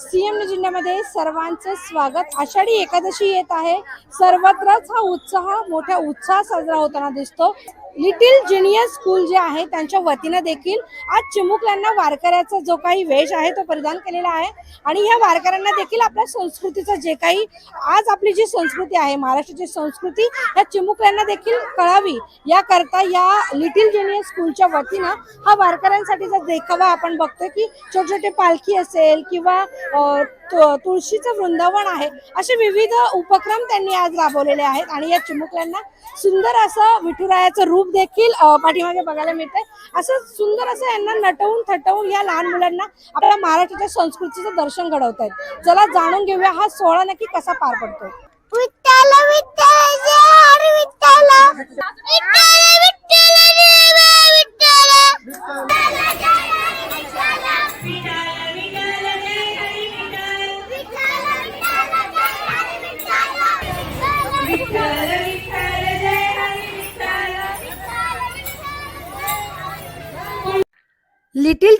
CM जिल्ह्यामध्ये सर्वांचं स्वागत. आषाढी एकादशी येत आहे. सर्वत्रच हा उत्साह मोठ्या उत्साह साजरा होताना दिसतो. लिटिल ज्युनियर स्कूल जे आहे त्यांच्या वतीनं देखील आज चिमुकल्यांना वारकऱ्याचा जो काही वेश आहे तो परिधान केलेला आहे. आणि या वारकऱ्यांना देखील आपल्या संस्कृतीचं जे काही आज आपली जी संस्कृती आहे महाराष्ट्राची संस्कृती या चिमुकल्यांना देखील कळावी. याकरता या लिटिल ज्युनियर स्कूलच्या वतीनं हा वारकऱ्यांसाठीचा देखावा आपण बघतोय की छोटे छोटे पालखी असेल किंवा तुळशीचं वृंदावन आहे. असे विविध उपक्रम त्यांनी आज राबवलेले आहेत आणि या चिमुकल्यांना सुंदर असं विठुरायाचं रूप देखील पाठीमागे बघायला मिळतंय. असं सुंदर असं यांना नटवून थटवून या लहान मुलांना आपल्या महाराष्ट्राच्या संस्कृतीचं दर्शन घडवत आहेत चला जाणून घेऊया हा सोहळा नक्की कसा पार पडतोय. Vitthal Vitthal. Vitthal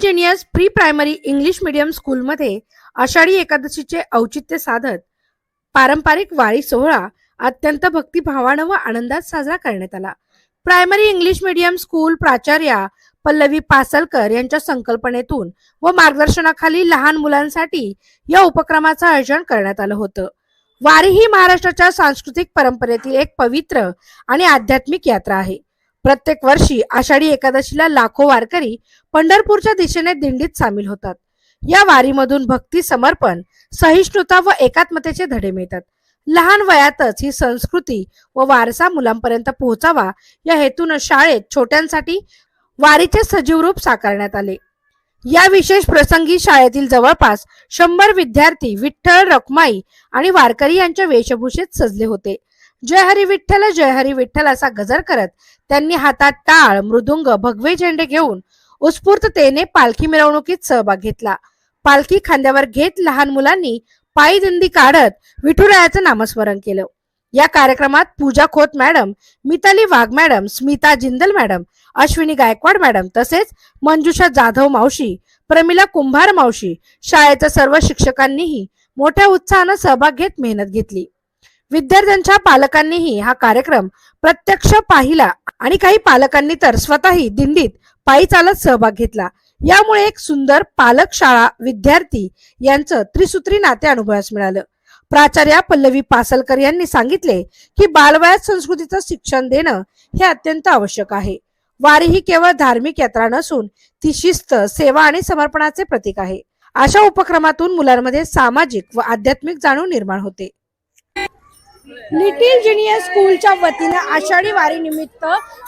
little genius pre primary English medium स्कूलमध्ये आषाढी एकादशीचे औचित्य साधत पारंपरिक वारी सोहळा अत्यंत भक्तिभावानं व आनंदात साजरा करण्यात आला. प्रायमरी इंग्लिश मीडियम स्कूल प्राचार्या पल्लवी पासलकर यांच्या संकल्पनेतून व मार्गदर्शनाखाली लहान मुलांसाठी या उपक्रमाचं आयोजन करण्यात आलं होतं. वारी ही महाराष्ट्राच्या सांस्कृतिक परंपरेतील एक पवित्र आणि आध्यात्मिक यात्रा आहे. प्रत्येक वर्षी आषाढी एकादशीला लाखो वारकरी पंढरपूरच्या दिशेने दिंडीत सामील होतात. या वारीमधून भक्ती समर्पण सहिष्णुता व एकात्मतेचे धडे मिळतात. लहान वयातच ही संस्कृती व वारसा मुलांपर्यंत पोहोचावा या हेतून शाळेत छोट्यांसाठी वारीचे सजीव रूप साकारण्यात आले. या विशेष प्रसंगी शाळेतील जवळपास शंभर विद्यार्थी विठ्ठल रखमाई आणि वारकरी यांच्या वेशभूषेत सजले होते. जय हरी विठ्ठल जय हरी विठ्ठल असा गजर करत त्यांनी हातात टाळ मृदुंग भगवे झेंडे घेऊन उत्स्फूर्ततेने पालखी मिरवणुकीत सहभाग घेतला. पालखी खांद्यावर घेत लहान मुलांनी पायी दिंडी काढत विठुरायाचं नामस्मरण केलं. या कार्यक्रमात Pooja Khot madam Mitali Wagh madam Smita Jindal madam Ashwini Gaikwad madam तसेच मंजुषा जाधव मावशी प्रमिला कुंभार मावशी शाळेच्या सर्व शिक्षकांनीही मोठ्या उत्साहानं सहभाग घेत मेहनत घेतली. विद्यार्थ्यांच्या पालकांनीही हा कार्यक्रम प्रत्यक्ष पाहिला आणि काही पालकांनी तर स्वतःही दिंडीत पायी चालत सहभाग घेतला. यामुळे एक सुंदर पालक शाळा विद्यार्थी यांचं त्रिसूत्री नाते अनुभवास मिळालं. प्राचार्या पल्लवी पासलकर यांनी सांगितले की बालवयात संस्कृतीचं शिक्षण देणं हे अत्यंत आवश्यक आहे. वारी ही केवळ धार्मिक यात्रा नसून ती शिस्त सेवा आणि समर्पणाचे प्रतीक आहे. अशा उपक्रमातून मुलांमध्ये सामाजिक व आध्यात्मिक जाणीव निर्माण होते. लिटिल जिनियर स्कूलच्या वतीनं आषाढी वारी निमित्त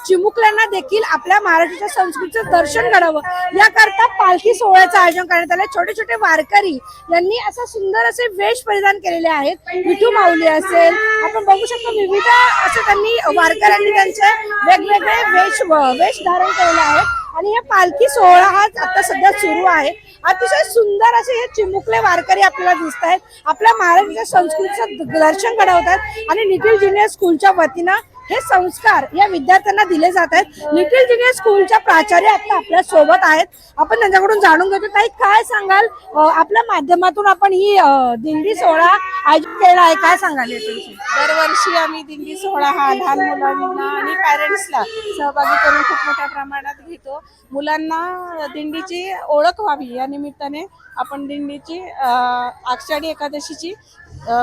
चिमुकल्यांना देखील आपल्या महाराष्ट्राच्या संस्कृतीचं दर्शन घडावं. याकरता पालखी सोहळ्याचं आयोजन करण्यात आलं. छोटे छोटे वारकरी यांनी असं सुंदर असे वेश परिधान केलेले आहेत. विठू माऊली असेल आपण बघू शकतो विविध असं त्यांनी वारकऱ्यांनी त्यांचे वेगवेगळे वेश वेश धारण केलेले आहेत. आणि हे पालखी सोहळा हा आता सध्या सुरू आहे. अतिशय सुंदर असे हे चिमुकले वारकरी आपल्याला दिसत आहेत आपल्या महाराष्ट्राच्या संस्कृतीचं दर्शन घडवतात आणि निखिल जुनियर स्कूलच्या वतीनं हे संस्कार या विद्यार्थ्यांना दिले जात आहेत. लिटिल ज्युनियर स्कूलच्या प्राचार्य आता आपल्यासोबत आहेत. आपण त्यांच्याकडून जाणून घेतो. ताई काय सांगाल? आपल्या माध्यमातून आपण ही दिंडी सोहळा आयोजित केला आहे. काय सांगाल दरवर्षी आम्ही दिंडी सोहळा हा लहान मुलांना आणि पॅरेंट्सला सहभागी करून खूप मोठ्या प्रमाणात घेतो. मुलांना दिंडीची ओळख व्हावी या निमित्ताने आपण दिंडीची आषाढी एकादशीची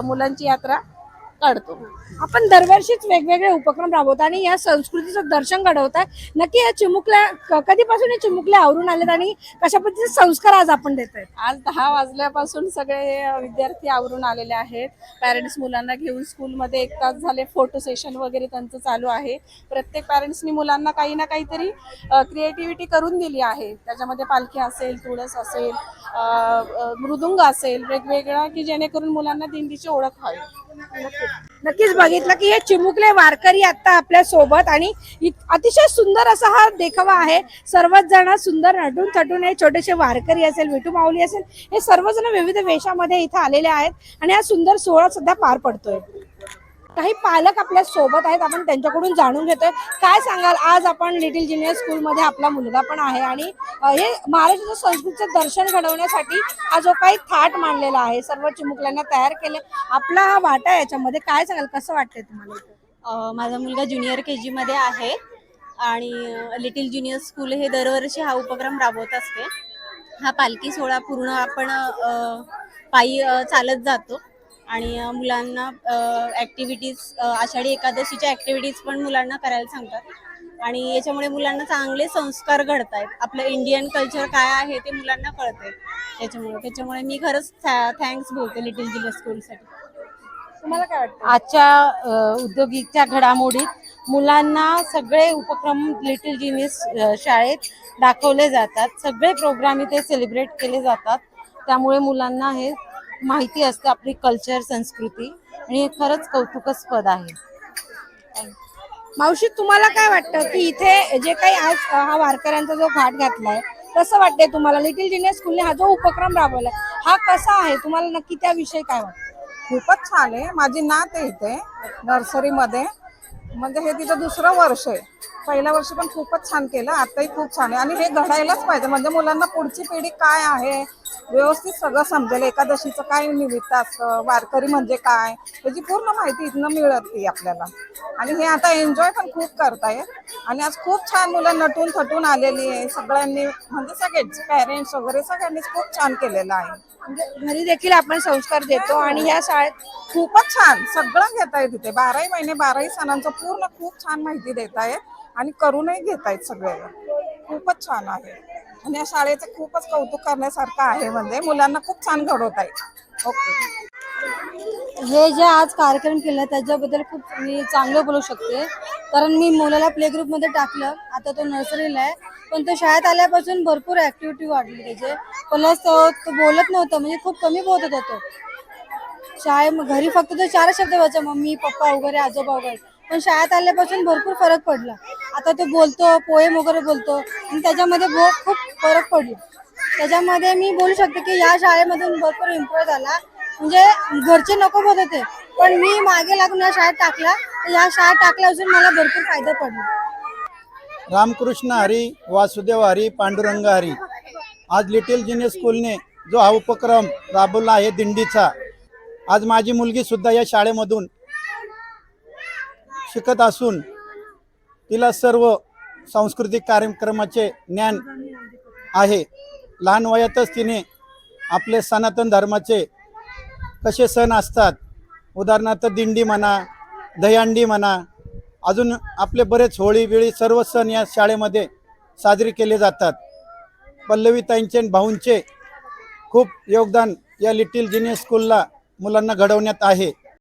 मुलांची यात्रा काढतो. आपण दरवर्षीच वेगवेगळे उपक्रम राबवतो आणि या संस्कृतीचं दर्शन घडवत आहे नक्की या चिमुकल्या कधीपासून या चिमुकल्या आवरून आलेत आणि कशा पद्धतीचे संस्कार आज आपण देत आहेत? आज दहा वाजल्यापासून सगळे विद्यार्थी आवरून आलेले आहेत. पॅरेंट्स मुलांना घेऊन स्कूलमध्ये एक तास झाले. फोटो सेशन वगैरे त्यांचं चालू आहे. प्रत्येक पॅरेंट्सनी मुलांना काही ना काहीतरी क्रिएटिव्हिटी करून दिली आहे. त्याच्यामध्ये पालखी असेल तुळस असेल मृदुंग असेल वेगवेगळा की जेणेकरून मुलांना दिंडीची ओळख व्हावी. नक्कीच बघितलं की हे चिमुकले वारकरी आता आपल्यासोबत आणि अतिशय सुंदर असा हा देखावा आहे. सर्वच जण सुंदर नटून थटून हे छोटेसे वारकरी असेल विठू माऊली असेल हे सर्वजण विविध वेशामध्ये इथे आलेले आहेत आणि हा सुंदर सोहळा सध्या पार पडतोय. काही पालक आपल्यासोबत आहेत आपण त्यांच्याकडून जाणून घेतोय. काय सांगाल? आज आपण लिटिल जिनियर स्कूलमध्ये आपला मुलगा पण आहे आणि हे महाराष्ट्राच्या संस्कृतीचं दर्शन घडवण्यासाठी हा जो काही थाट मांडलेला आहे सर्व चिमुकल्यांना तयार केले. आपला हा वाटा आहे याच्यामध्ये. काय सांगाल? कसं वाटतंय तुम्हाला? माझा मुलगा ज्युनियर के जीमध्ये आहे आणि लिटिल ज्युनियर स्कूल हे दरवर्षी हा उपक्रम राबवत असते. हा पालखी सोहळा पूर्ण आपण पायी चालत जातो. आणि मुलांना ॲक्टिव्हिटीज आषाढी एकादशीच्या ॲक्टिव्हिटीज पण मुलांना करायला सांगतात. आणि याच्यामुळे मुलांना चांगले संस्कार घडत आहेत आपलं इंडियन कल्चर काय आहे ते मुलांना कळतंय. त्याच्यामुळे त्याच्यामुळे मी खरंच थँक्स बोलते लिटिल जिल्हा स्कूलसाठी तुम्हाला काय वाटतं? आजच्या उद्योगिकच्या औद्योगिकच्या घडामोडीत मुलांना सगळे उपक्रम लिटिल जिनिस शाळेत दाखवले जातात. सगळे प्रोग्राम इथे सेलिब्रेट केले जातात. त्यामुळे मुलांना हे माहिती असतं आपली कल्चर संस्कृती आणि हे खरंच कौतुकास्पद आहे. मावशी तुम्हाला काय वाटतं की इथे जे काही आज हा वारकऱ्यांचा जो घाट घातलाय कसं वाटतंय तुम्हाला? लिटिल जिनियर स्कूलने हा जो उपक्रम राबवलाय हा कसा आहे? तुम्हाला नक्की त्याविषयी काय वाटतं? खूपच छान आहे. माझी नात आहे इथे नर्सरीमध्ये. म्हणजे हे तिचं दुसरं वर्ष आहे. पहिल्या वर्षी पण खूपच छान केलं आताही खूप छान आहे. आणि हे घडायलाच पाहिजे. म्हणजे मुलांना पुढची पिढी काय आहे? व्यवस्थित सगळं समजेल एकादशीचं काय निमित्त असतं वारकरी म्हणजे काय? त्याची पूर्ण माहिती इथनं मिळते आपल्याला. आणि हे आता एन्जॉय पण खूप करतायत आणि आज खूप छान मुलं नटून थटून आलेली आहे. सगळ्यांनी म्हणजे सगळेच पॅरेंट्स वगैरे सगळ्यांनीच खूप छान केलेलं आहे. म्हणजे घरी देखील आपण संस्कार देतो आणि या शाळेत खूपच छान. सगळं घेत आहेत तिथे. बाराही महिने बाराही सणांचं पूर्ण खूप छान माहिती देत आहेत आणि करूनही घेत आहेत सगळे. खूपच छान आहे. आणि या शाळेचं खूपच कौतुक करण्यासारखं आहे म्हणजे. मुलांना खूप छान घडवत आहे. ओके. हे जे आज कार्यक्रम केलं त्याच्याबद्दल खूप मी चांगलं बोलू शकते. कारण मी मुलाला प्ले ग्रुपमध्ये टाकलं. आता तो नर्सरीला आहे. पण तो शाळेत आल्यापासून भरपूर ऍक्टिव्हिटी वाढली त्याचे. प्लस तो तो बोलत नव्हता. म्हणजे खूप कमी बोलत होता तो. शाळे घरी फक्त तो चार शब्द व्हायचा मम्मी पप्पा वगैरे आजोबा वगैरे. पण शाळेत आल्यापासून भरपूर फरक पडला. आता तो बोलतो पोएम वगैरे बोलतो. आणि त्याच्यामध्ये बो खूप फरक पडला. त्याच्यामध्ये मी बोलू शकते की या शाळेमधून भरपूर इम्प्रूव्ह झाला. म्हणजे घरचे नको बोलत होते पण मी मागे लागून या शाळेत टाकला. या शाळेत टाकल्यापासून मला भरपूर फायदा पडला. रामकृष्ण हरी वासुदेव हरी पांडुरंग हरी. आज लिटिल जिनियर स्कूलने जो हा उपक्रम राबवला आहे दिंडीचा आज माझी मुलगी सुद्धा या शाळेमधून शिकत असून तिला सर्व सांस्कृतिक कार्यक्रमाचे ज्ञान आहे. लहान वयातच तिने आपले सनातन धर्माचे कसे सण असतात उदाहरणार्थ दिंडी म्हणा दहीहंडी म्हणा अजून आपले बरेच होळी बिळी सर्व सण या शाळेमध्ये साजरे केले जातात. पल्लवीताईंचे भाऊंचे खूप योगदान या लिटिल जिनियस स्कूलला मुलांना घडवण्यात आहे.